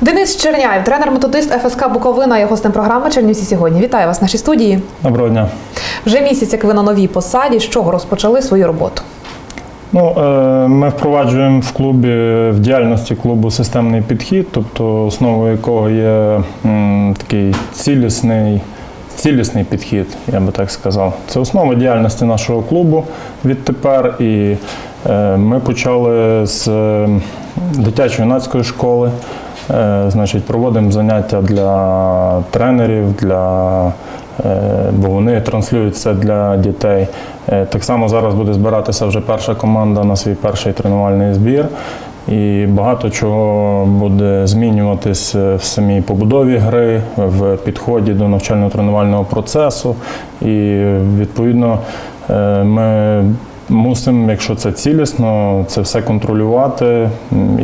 Денис Черняєв, тренер-методист ФСК Буковина, є гостем програми Чернівці сьогодні. Вітаю вас в нашій студії. Доброго дня. Вже місяць, як ви на новій посаді. З чого розпочали свою роботу? Ну, е, ми впроваджуємо в клубі в діяльності клубу системний підхід, тобто основою якого є такий цілісний, цілісний підхід, я би так сказав. Це основа діяльності нашого клубу відтепер. І е, ми почали з е, дитячо-юнацької школи. Е, Значить, проводимо заняття для тренерів, для, е, бо вони транслюють це для дітей. Е, Так само зараз буде збиратися вже перша команда на свій перший тренувальний збір. І багато чого буде змінюватись в самій побудові гри, в підході до навчально-тренувального процесу. І відповідно ми мусимо, якщо це цілісно, це все контролювати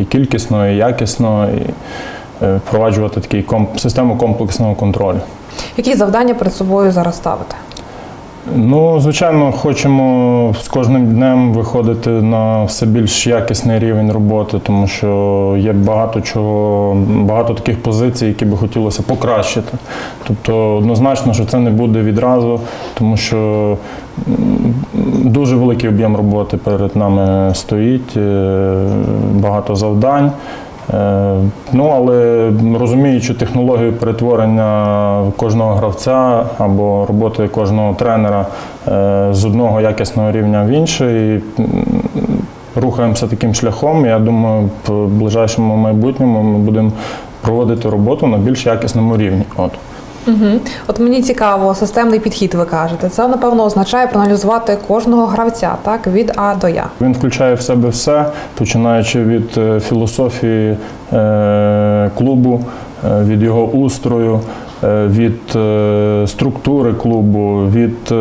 і кількісно, і якісно, і е, впроваджувати такий комп- систему комплексного контролю. Які завдання перед собою зараз ставите? Ну, звичайно, хочемо з кожним днем виходити на все більш якісний рівень роботи, тому що є багато чого, багато таких позицій, які би хотілося покращити. Тобто, однозначно, що це не буде відразу, тому що дуже великий об'єм роботи перед нами стоїть, е, багато завдань. Е, Ну, але розуміючи технологію перетворення кожного гравця або роботи кожного тренера е, з одного якісного рівня в інший, рухаємося таким шляхом. Я думаю, в ближайшому майбутньому ми будемо проводити роботу на більш якісному рівні. От. Угу. От мені цікаво, системний підхід, ви кажете. Це напевно означає проаналізувати кожного гравця, так від А до Я. Він включає в себе все, починаючи від е, філософії е, клубу, е, від його устрою, від структури клубу, від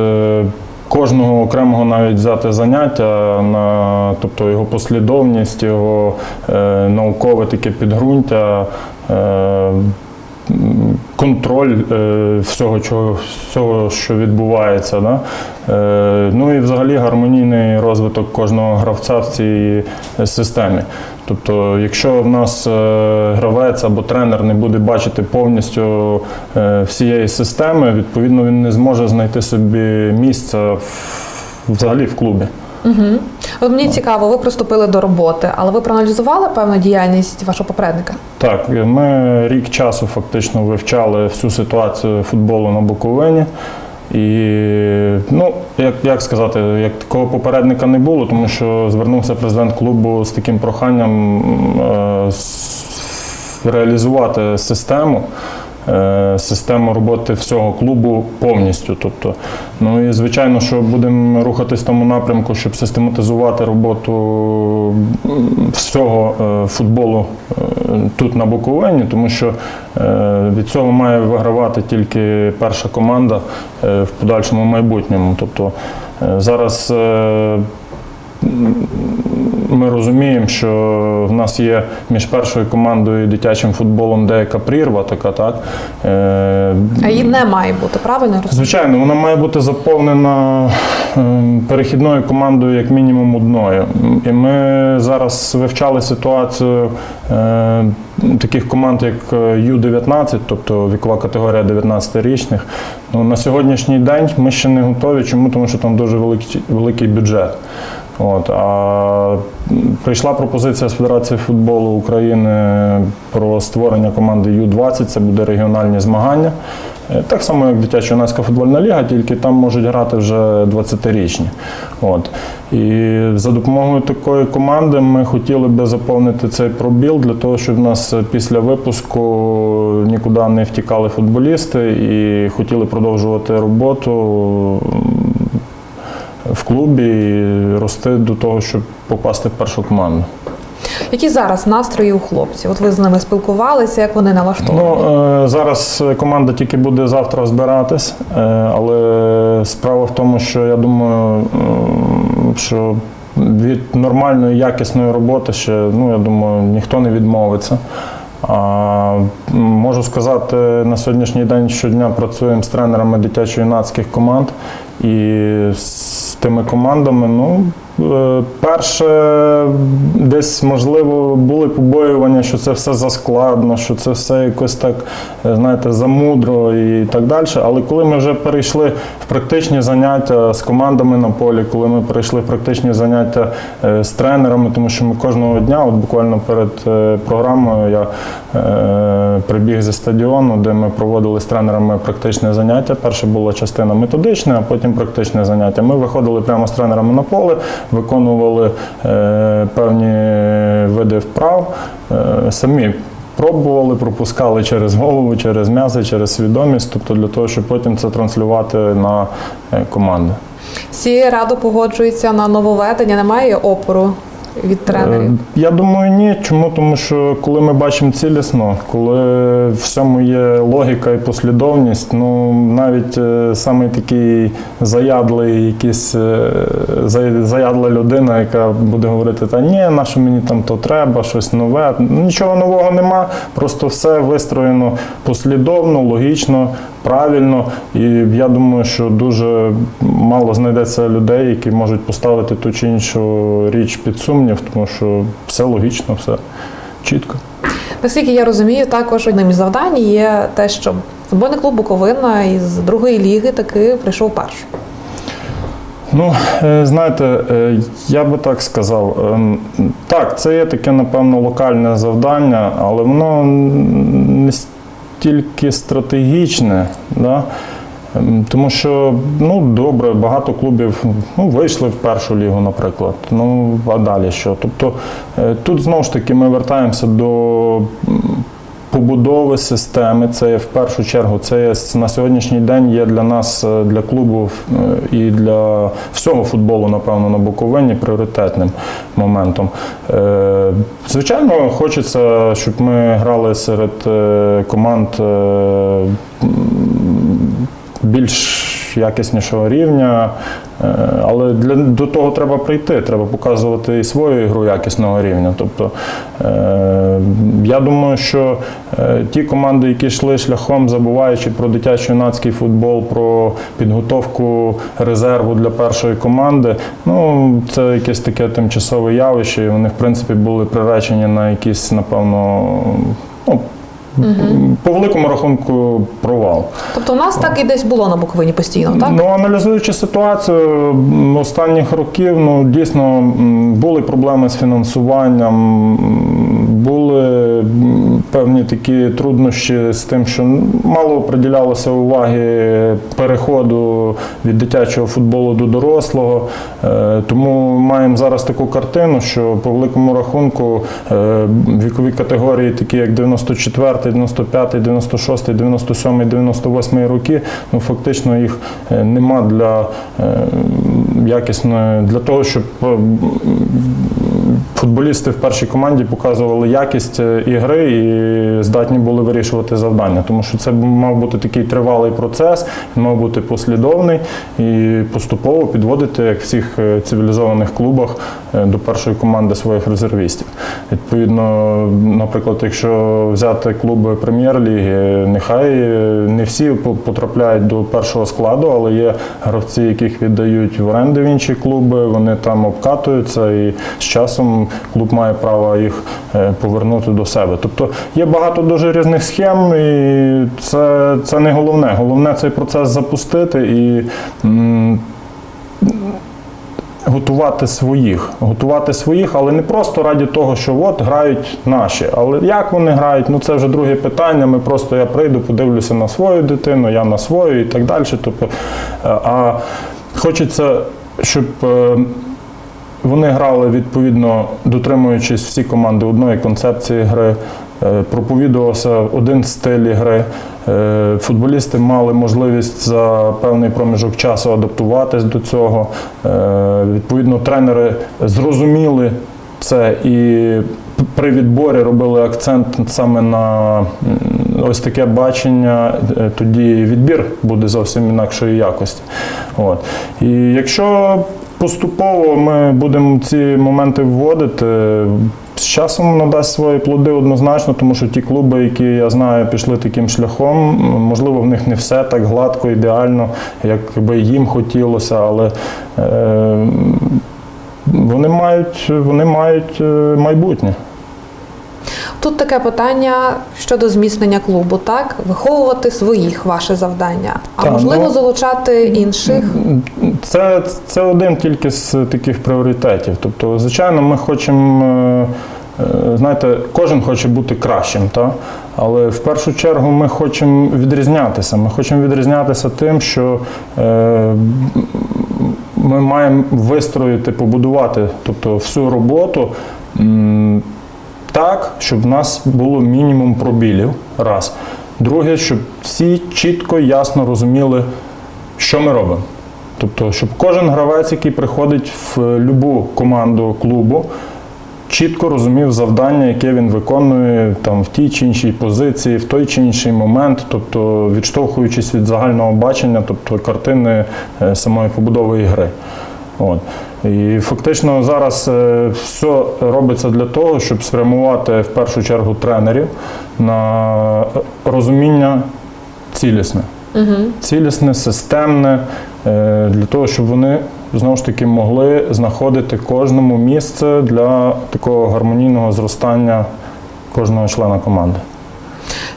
кожного окремого навіть взяти заняття, на, тобто його послідовність, його е, наукове таке підґрунтя. Е, Контроль е, всього, чого, всього, що відбувається. Да? Е, ну і взагалі гармонійний розвиток кожного гравця в цій системі. Тобто, якщо в нас е, гравець або тренер не буде бачити повністю е, всієї системи, відповідно він не зможе знайти собі місця в- взагалі в клубі. Угу. От мені цікаво, ви приступили до роботи, але ви проаналізували певну діяльність вашого попередника? Так, ми рік часу фактично вивчали всю ситуацію футболу на Буковині. І, ну, як, як сказати, як такого попередника не було, тому що звернувся президент клубу з таким проханням е, реалізувати систему. Е, Систему роботи всього клубу повністю. Тобто, ну і звичайно, що будемо рухатись в тому напрямку, щоб систематизувати роботу всього е, футболу е, тут на Буковині, тому що від цього має вигравати тільки перша команда в подальшому майбутньому. Тобто зараз ми розуміємо, що в нас є між першою командою і дитячим футболом деяка прірва, така так. Е, А її не має бути, правильно розумію? Звичайно, вона має бути заповнена ем, перехідною командою, як мінімум одною. І ми зараз вивчали ситуацію е, таких команд, як е, Ю-19, тобто вікова категорія 19-річних. Ну, на сьогоднішній день ми ще не готові. Чому? Тому що там дуже великий, великий бюджет. От, а прийшла пропозиція з Федерації футболу України про створення команди Ю-20, це буде регіональні змагання. Е, Так само, як дитяча юнацька футбольна ліга, тільки там можуть грати вже 20-річні. От. І за допомогою такої команди ми хотіли би заповнити цей пробіл для того, щоб в нас після випуску нікуди не втікали футболісти і хотіли продовжувати роботу в клубі і рости до того, щоб попасти в першу команду. Які зараз настрої у хлопців? От ви з ними спілкувалися, як вони налаштовані? Ну, е, зараз команда тільки буде завтра збиратись, е, але справа в тому, що я думаю, що від нормальної, якісної роботи ще, ну, я думаю, ніхто не відмовиться. А, можу сказати, на сьогоднішній день щодня працюємо з тренерами дитячо-юнацьких команд і з тими командами, ну, Перше, десь можливо були побоювання, що це все заскладно, що це все якось так, е, знаєте, замудро і так далі. Але коли ми вже перейшли в практичні заняття з командами на полі, коли ми перейшли в практичні заняття е, з тренерами, тому що ми кожного дня, от буквально перед е, програмою, я е, прибіг зі стадіону, де ми проводили з тренерами практичне заняття. Перша була частина методична, а потім практичне заняття. Ми виходили прямо з тренерами на поле, виконували е, певні види вправ, е, самі. Пробували, пропускали через голову, через м'язи, через свідомість, тобто для того, щоб потім це транслювати на е, команди. Всі радо погоджуються на нововведення, немає опору від тренерів. Е, Я думаю, ні. Чому? Тому що коли ми бачимо цілісно, коли в всьому є логіка і послідовність, ну навіть е, самий такий заядлий, якийсь е, за- заядла людина, яка буде говорити, та ні, на що мені там то треба, щось нове. Нічого нового нема, просто все вистроєно послідовно, логічно, правильно. І я думаю, що дуже мало знайдеться людей, які можуть поставити ту чи іншу річ під сумнів, тому що все логічно, все чітко. Наскільки я розумію, також одним із завдань є те, щоб футбольний клуб Буковина із другої ліги таки прийшов першим. Ну, е, знаєте, е, я би так сказав. ем, Так, це є таке, напевно, локальне завдання, але воно не стільки стратегічне. Да? Ем, Тому що ну добре, багато клубів ну, вийшли в першу лігу, наприклад. Ну а далі що? Тобто е, тут знову ж таки ми вертаємося до побудови системи. Це в першу чергу. Це є на сьогоднішній день є для нас, е, для клубу е, і для всього футболу, напевно, на Буковині пріоритетним моментом. Е, Звичайно, хочеться, щоб ми грали серед команд. Більш якіснішого рівня. Е, Але для, до того треба прийти, треба показувати і свою ігру якісного рівня. Тобто, е, я думаю, що е, ті команди, які йшли шляхом, забуваючи про дитячо-юнацький футбол, про підготовку резерву для першої команди, ну це якесь таке тимчасове явище, і вони, в принципі, були приречені на якісь, напевно, ну, по великому рахунку провал. Тобто, у нас так і десь було на Буковині постійно, так? Ну, аналізуючи ситуацію останніх років, ну дійсно були проблеми з фінансуванням, були певні такі труднощі з тим, що мало приділялося уваги переходу від дитячого футболу до дорослого. Е, Тому маємо зараз таку картину, що по великому рахунку е, вікові категорії, такі як 94, 95, 96, 97, 98 роки, ну фактично їх е, нема для якісної для того, щоб футболісти в першій команді показували якість е, ігри і здатні були вирішувати завдання. Тому що це мав бути такий тривалий процес, мав бути послідовний і поступово підводити, як всіх е, цивілізованих клубах, е, до першої команди своїх резервістів. Відповідно, наприклад, якщо взяти клуби прем'єр-ліги, нехай не всі по- потрапляють до першого складу, але є гравці, яких віддають в оренди в інші клуби, вони там обкатуються, і з часом клуб має право їх е, повернути до себе. Тобто є багато дуже різних схем, і це, це не головне. Головне цей процес запустити і. м, Готувати своїх, готувати своїх, але не просто раді того, що от грають наші. Але як вони грають, ну це вже друге питання. Ми просто я прийду, подивлюся на свою дитину, я на свою і так далі. Тобто, е, а хочеться, щоб е, вони грали відповідно, дотримуючись всі команди одної концепції гри. е, Проповідувався один стиль гри. Е, Футболісти мали можливість за певний проміжок часу адаптуватись до цього. Е, Відповідно, тренери зрозуміли це і при відборі робили акцент саме на ось таке бачення. Тоді відбір буде зовсім інакшої якості. От. І якщо поступово ми будемо ці моменти вводити. З часом надасть свої плоди однозначно, тому що ті клуби, які я знаю, пішли таким шляхом, можливо, в них не все так гладко, ідеально, як би їм хотілося, але е, вони мають, вони мають е, майбутнє. Тут таке питання щодо зміцнення клубу, так? Виховувати своїх ваше завдання, а Та, можливо ну, залучати інших. Це, це один тільки з таких пріоритетів. Тобто, звичайно, ми хочемо, е, е, знаєте, кожен хоче бути кращим, та? але в першу чергу ми хочемо відрізнятися. Ми хочемо відрізнятися тим, що е, ми маємо вистроїти, побудувати тобто, всю роботу. Так, щоб в нас було мінімум пробілів. Раз. Друге, щоб всі чітко, ясно розуміли, що ми робимо. Тобто, щоб кожен гравець, який приходить в будь-яку команду клубу, чітко розумів завдання, яке він виконує там, в тій чи іншій позиції, в той чи інший момент, тобто відштовхуючись від загального бачення, тобто картини е, самої побудови гри. От. І фактично зараз е, все робиться для того, щоб спрямувати в першу чергу тренерів на розуміння цілісне. Угу. Цілісне, системне, е, для того, щоб вони знову ж таки могли знаходити кожному місце для такого гармонійного зростання кожного члена команди.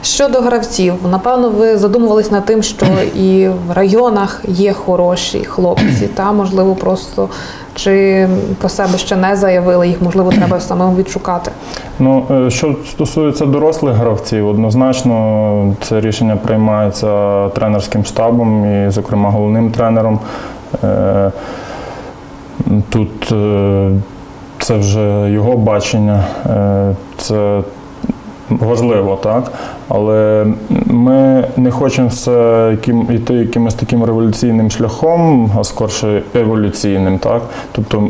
Щодо гравців, напевно, ви задумувались над тим, що і в районах є хороші хлопці, та можливо, просто чи про себе ще не заявили їх, можливо, треба самим відшукати. Ну, е, що стосується дорослих гравців, однозначно це рішення приймається тренерським штабом і, зокрема, головним тренером. Е, Тут е, це вже його бачення, це важливо, так? Але ми не хочемо все яким, йти якимось таким революційним шляхом, а скорше еволюційним, так? Тобто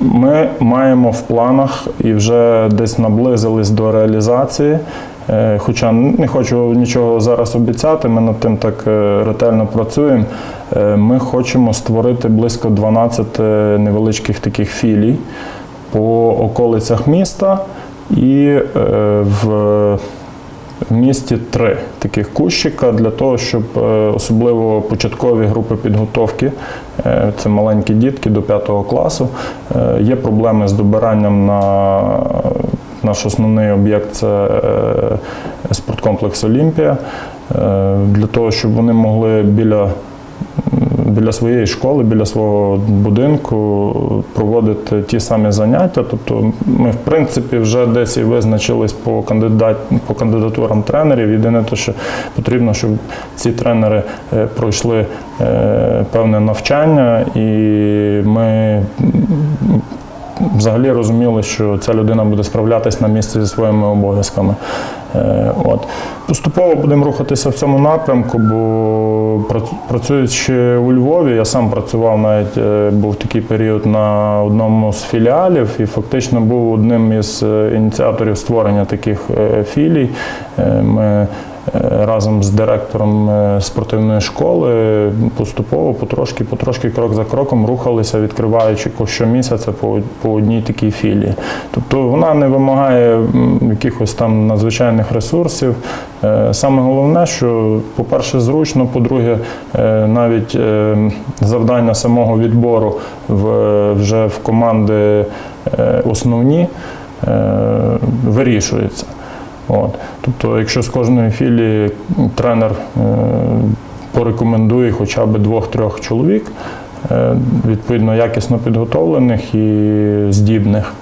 ми маємо в планах і вже десь наблизились до реалізації. Е, Хоча не хочу нічого зараз обіцяти, ми над тим так е, ретельно працюємо. Е, Ми хочемо створити близько 12 невеличких таких філій по околицях міста і е, в місті три таких кущика для того, щоб е, особливо початкові групи підготовки, е, це маленькі дітки до 5 класу, є проблеми з добиранням на наш основний об'єкт це спорткомплекс Олімпія. Для того, щоб вони могли біля біля своєї школи, біля свого будинку проводити ті самі заняття. Тобто ми, в принципі, вже десь і визначились по, кандидат, по кандидатурам тренерів. Єдине те, що потрібно, щоб ці тренери е, пройшли е, певне навчання, і ми взагалі розуміли, що ця людина буде справлятись на місці зі своїми обов'язками. Е, От. Поступово будемо рухатися в цьому напрямку, бо працюючи у Львові, я сам працював навіть е, був такий період на одному з філіалів і фактично був одним із е, ініціаторів створення таких філій. Ми разом з директором е, спортивної школи поступово, потрошки, потрошки, крок за кроком рухалися, відкриваючи щомісяця по, по одній такій філії. Тобто вона не вимагає якихось там надзвичайних ресурсів. Е, Саме головне, що, по-перше, зручно, по-друге, е, навіть завдання самого відбору в, вже в команди основні вирішується. От. Тобто, якщо з кожної філії тренер е, порекомендує хоча б двох-трьох чоловік, е, відповідно якісно підготовлених і здібних,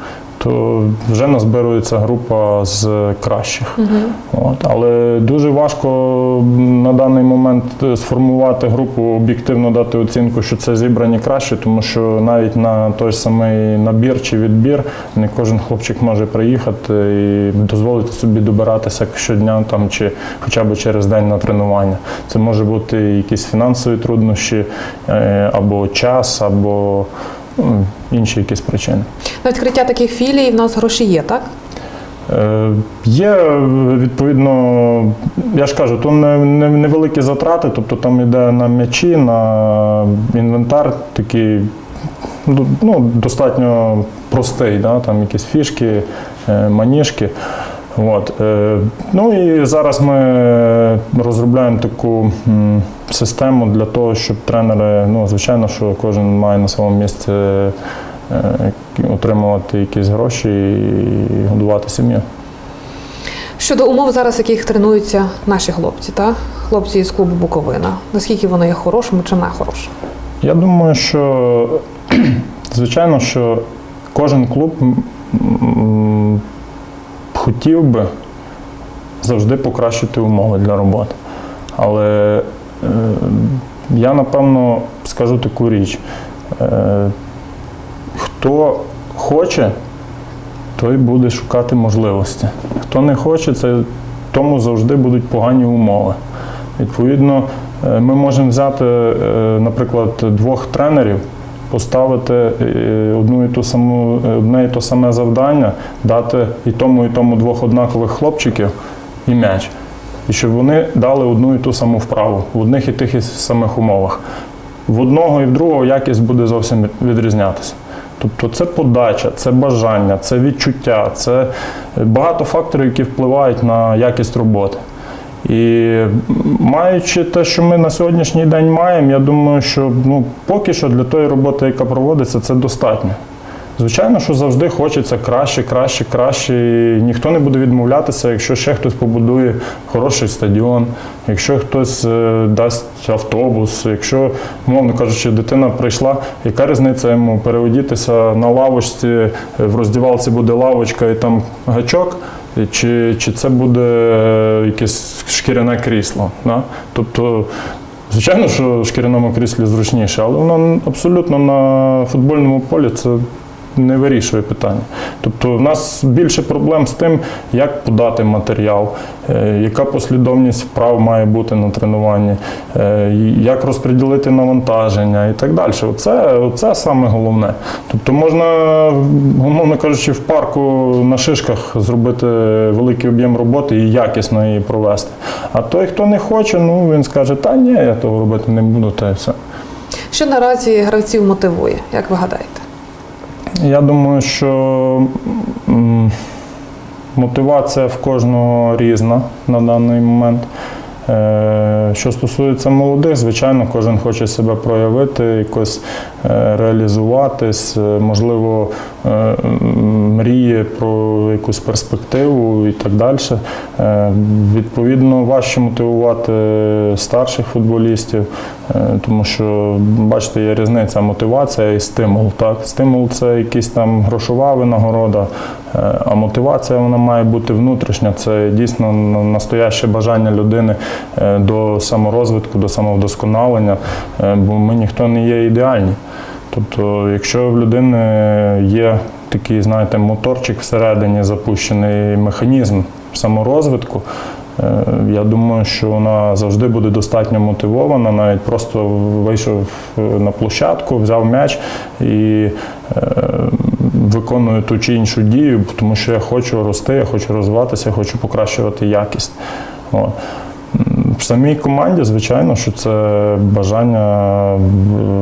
то вже назбирується група з кращих. От. Але дуже важко на даний момент сформувати групу, об'єктивно дати оцінку, що це зібрані краще, тому що навіть на той самий набір чи відбір не кожен хлопчик може приїхати і дозволити собі добиратися щодня там, чи хоча б через день на тренування. Це може бути якісь фінансові труднощі, е, або час, або м, інші якісь причини. На відкриття таких філій в нас гроші є, так? Е, Є відповідно, я ж кажу, то не, не, невеликі затрати, тобто там йде на м'ячі, на інвентар такий ну, ну, достатньо простий, да? там якісь фішки, е, маніжки. От. е, Ну і зараз ми розробляємо таку систему для того, щоб тренери, ну, звичайно, що кожен має на своєму місці е, отримувати якісь гроші і годувати сім'ю. Щодо умов зараз, яких тренуються наші хлопці, та хлопці із клубу Буковина, наскільки вони є хорошими чи не хорошими? Я думаю, що звичайно, що кожен клуб хотів би завжди покращити умови для роботи. Але е, я напевно скажу таку річ. Е, хто хоче, той буде шукати можливості. Хто не хоче, це тому завжди будуть погані умови. Відповідно, е, ми можемо взяти, е, наприклад, двох тренерів, поставити е, одну і ту саму, е, одне і то саме завдання, дати і тому, і тому двох однакових хлопчиків і м'яч. І щоб вони дали одну і ту саму вправу в одних і тих і самих умовах. В одного і в другого якість буде зовсім відрізнятися. Тобто це подача, це бажання, це відчуття, це багато факторів, які впливають на якість роботи. І маючи те, що ми на сьогоднішній день маємо, я думаю, що ну, поки що для тої роботи, яка проводиться, це достатньо. Звичайно, що завжди хочеться краще, краще, краще. І ніхто не буде відмовлятися, якщо ще хтось побудує хороший стадіон, якщо хтось е, дасть автобус, якщо, мовно кажучи, дитина прийшла, яка різниця йому переодітися на лавочці, е, в роздівалці буде лавочка і там гачок, чи, чи це буде е, якесь шкіряне крісло. Да? Тобто, звичайно, що в шкіряному кріслі зручніше, але воно абсолютно на футбольному полі це не вирішує питання. Тобто в нас більше проблем з тим, як подати матеріал, е, яка послідовність вправ має бути на тренуванні, е, як розподілити навантаження і так далі. Оце, оце саме головне. Тобто можна, умовно кажучи, в парку на шишках зробити великий об'єм роботи і якісно її провести. А той, хто не хоче, ну він скаже, та ні, я того робити не буду, та й все. Що наразі гравців мотивує, як ви гадаєте? Я думаю, що мотивація в кожного різна на даний момент. Е, Що стосується молодих, звичайно, кожен хоче себе проявити, якось е, реалізуватись, е, можливо, мріє про якусь перспективу і так далі. Відповідно, важче мотивувати старших футболістів, тому що, бачите, є різниця мотивація і стимул. Так? Стимул це якась там грошова винагорода, е, а мотивація вона має бути внутрішня. Це дійсно настояще бажання людини е, до саморозвитку, до самовдосконалення, е, бо ми ніхто не є ідеальні. Тобто, якщо в людини є такий, знаєте, моторчик всередині запущений механізм саморозвитку, е, я думаю, що вона завжди буде достатньо мотивована, навіть просто вийшов е, на площадку, взяв м'яч і е, виконую ту чи іншу дію, тому що я хочу рости, я хочу розвиватися, я хочу покращувати якість. В самій команді, звичайно, що це бажання е,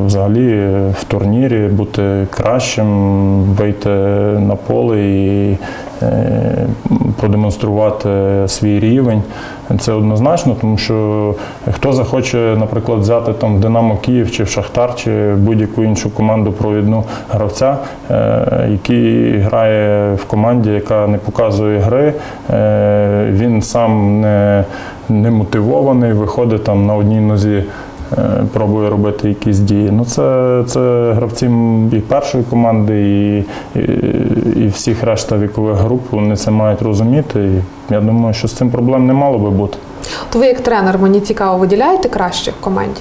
взагалі в турнірі бути кращим, вийти на поле і е, продемонструвати свій рівень. Це однозначно, тому що хто захоче, наприклад, взяти там Динамо Київ чи в Шахтар, чи будь-яку іншу команду провідну гравця, е, який грає в команді, яка не показує гри, е, він сам не, не мотивований, виходить там на одній нозі. Е, Пробує робити якісь дії. Ну, це, це гравці і першої команди, і, і, і всіх решта вікових груп вони це мають розуміти. І я думаю, що з цим проблем не мало би бути. То ви як тренер, мені цікаво, виділяєте краще в команді?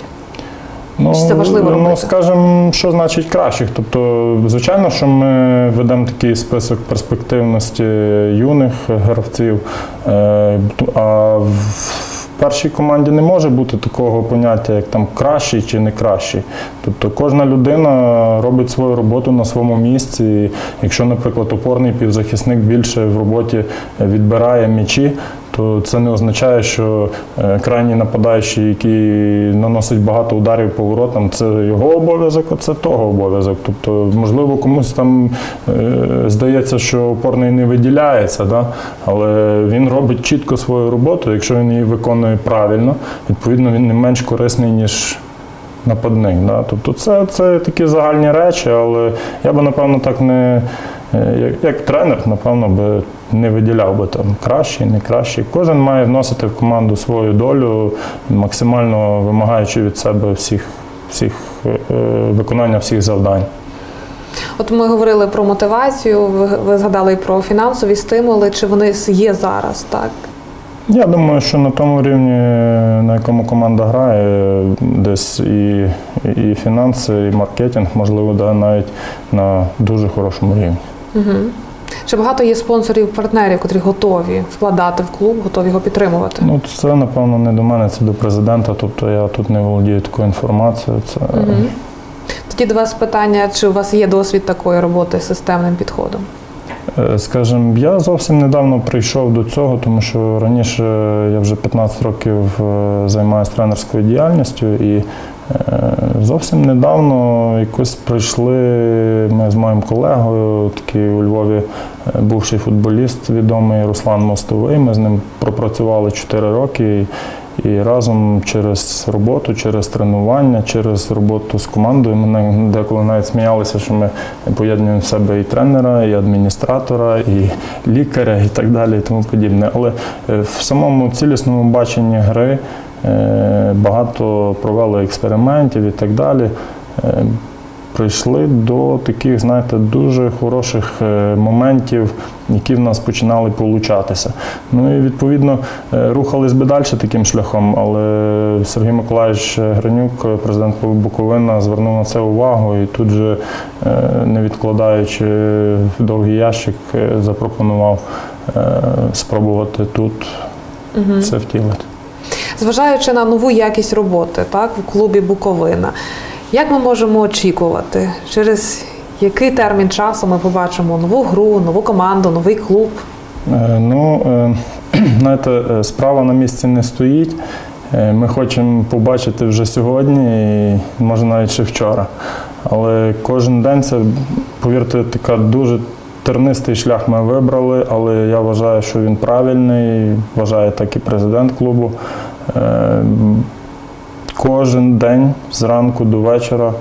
Ну, Чи це важливо ну, скажімо, що значить кращих? Тобто, звичайно, що ми ведемо такий список перспективності юних гравців, е, а в першій команді не може бути такого поняття, як там кращий чи не кращий. Тобто кожна людина робить свою роботу на своєму місці. І Якщо, наприклад, опорний півзахисник більше в роботі відбирає м'ячі, то це не означає, що е, крайній нападаючий, який наносить багато ударів по воротам, це його обов'язок, а це того обов'язок. Тобто, можливо, комусь там е, здається, що опорний не виділяється, да? але він робить чітко свою роботу. Якщо він її виконує правильно, відповідно він не менш корисний, ніж нападник. Да? Тобто це, це такі загальні речі, але я би напевно так не як, як тренер, напевно, би не виділяв би там кращий, не кращий. Кожен має вносити в команду свою долю, максимально вимагаючи від себе всіх, всіх е, е, виконання всіх завдань. От ми говорили про мотивацію, ви, ви згадали і про фінансові стимули, чи вони є зараз, так? Я думаю, що на тому рівні, на якому команда грає, десь і, і фінанси, і маркетинг, можливо, да, навіть на дуже хорошому рівні. Угу. Чи багато є спонсорів, партнерів, котрі готові вкладати в клуб, готові його підтримувати? Ну, це, напевно, не до мене, це до президента. Тобто я тут не володію такою інформацією. Це Угу. Тоді до вас питання, чи у вас є досвід такої роботи з системним підходом? Е, Скажімо, я зовсім недавно прийшов до цього, тому що раніше я вже 15 років е, займаюся тренерською діяльністю і зовсім недавно якось прийшли ми з моїм колегою, такий у Львові е, бувший футболіст відомий Руслан Мостовий. Ми з ним пропрацювали 4 роки. І разом через роботу, через тренування, через роботу з командою ми деколи навіть сміялися, що ми поєднуємо в себе і тренера, і адміністратора, і лікаря, і так далі, і тому подібне. Але е, в самому цілісному баченні гри е, багато провели експериментів і так далі. Е, Прийшли до таких, знаєте, дуже хороших е, моментів, які в нас починали получатися. Ну і відповідно е, рухались би далі таким шляхом, але Сергій Миколаївич Гринюк, президент Буковина, звернув на це увагу і тут же, е, не відкладаючи в довгий ящик, е, запропонував е, спробувати тут Угу. це втілити. Зважаючи на нову якість роботи так, в клубі Буковина, як ми можемо очікувати, через який термін часу ми побачимо нову гру, нову команду, новий клуб? Е, Ну, е, знаєте, е, справа на місці не стоїть. Ми хочемо побачити вже сьогодні, і може навіть ще вчора. Але кожен день це, повірте, така дуже тернистий шлях ми вибрали, але я вважаю, що він правильний, вважає так і президент клубу. Е, Кожен день зранку до вечора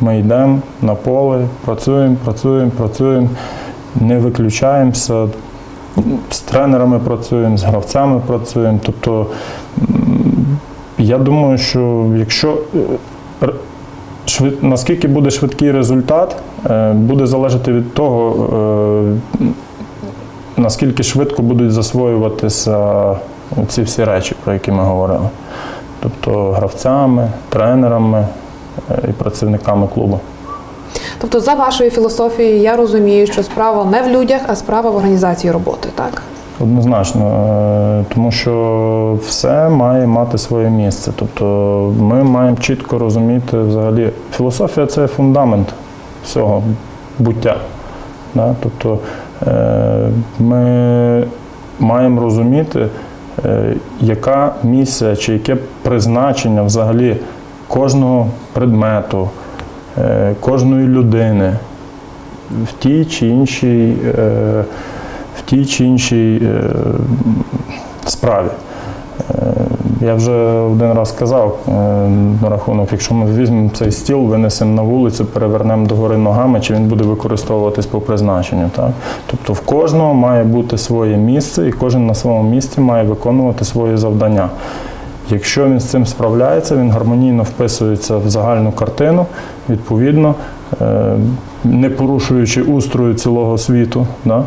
ми йдемо на поле, працюємо, працюємо, працюємо, не виключаємося. З тренерами працюємо, з гравцями працюємо. Тобто, я думаю, що якщо е, наскільки буде швидкий результат, е, буде залежати від того, наскільки швидко будуть засвоюватися ці всі речі, про які ми говорили. Тобто гравцями, тренерами е, і працівниками клубу. Тобто, за вашою філософією, я розумію, що справа не в людях, а справа в організації роботи, так? Однозначно, е, тому що все має мати своє місце. Тобто ми маємо чітко розуміти взагалі, філософія це фундамент всього буття. Тобто е, ми маємо розуміти, яка місія чи яке призначення взагалі кожного предмету, е, кожної людини в тій чи іншій. е, в тій чи іншій е, справі. Я вже один раз казав е, на рахунок, якщо ми візьмемо цей стіл, винесемо на вулицю, перевернемо догори ногами, чи він буде використовуватись по призначенню. Так? Тобто в кожного має бути своє місце, і кожен на своєму місці має виконувати свої завдання. Якщо він з цим справляється, він гармонійно вписується в загальну картину, відповідно, е, не порушуючи устрою цілого світу, да,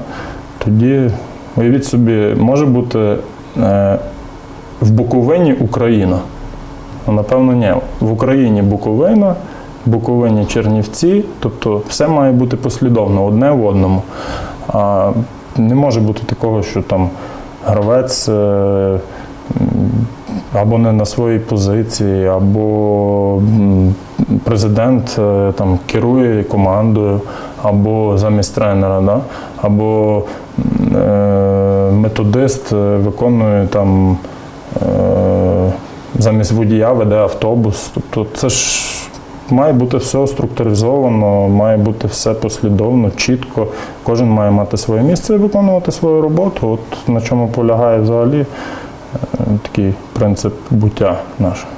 тоді уявіть собі, може бути е, в Буковині Україна. Ну, напевно, ні. В Україні Буковина, Буковині Чернівці, тобто все має бути послідовно, одне в одному. А не може бути такого, що там гравець. е, або не на своїй позиції, або президент е, там керує командою, або замість тренера, да? або е, методист е, виконує там замість водія веде автобус. Тобто це ж має бути все структуризовано, має бути все послідовно, чітко. Кожен має мати своє місце і виконувати свою роботу. От на чому полягає взагалі е, такий принцип буття нашого.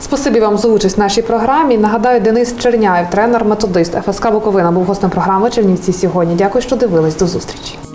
Спасибі вам за участь в нашій програмі. Нагадаю, Денис Черняєв, тренер-методист ФСК Буковина, був гостем програми Чернівці сьогодні. Дякую, що дивились. До зустрічі.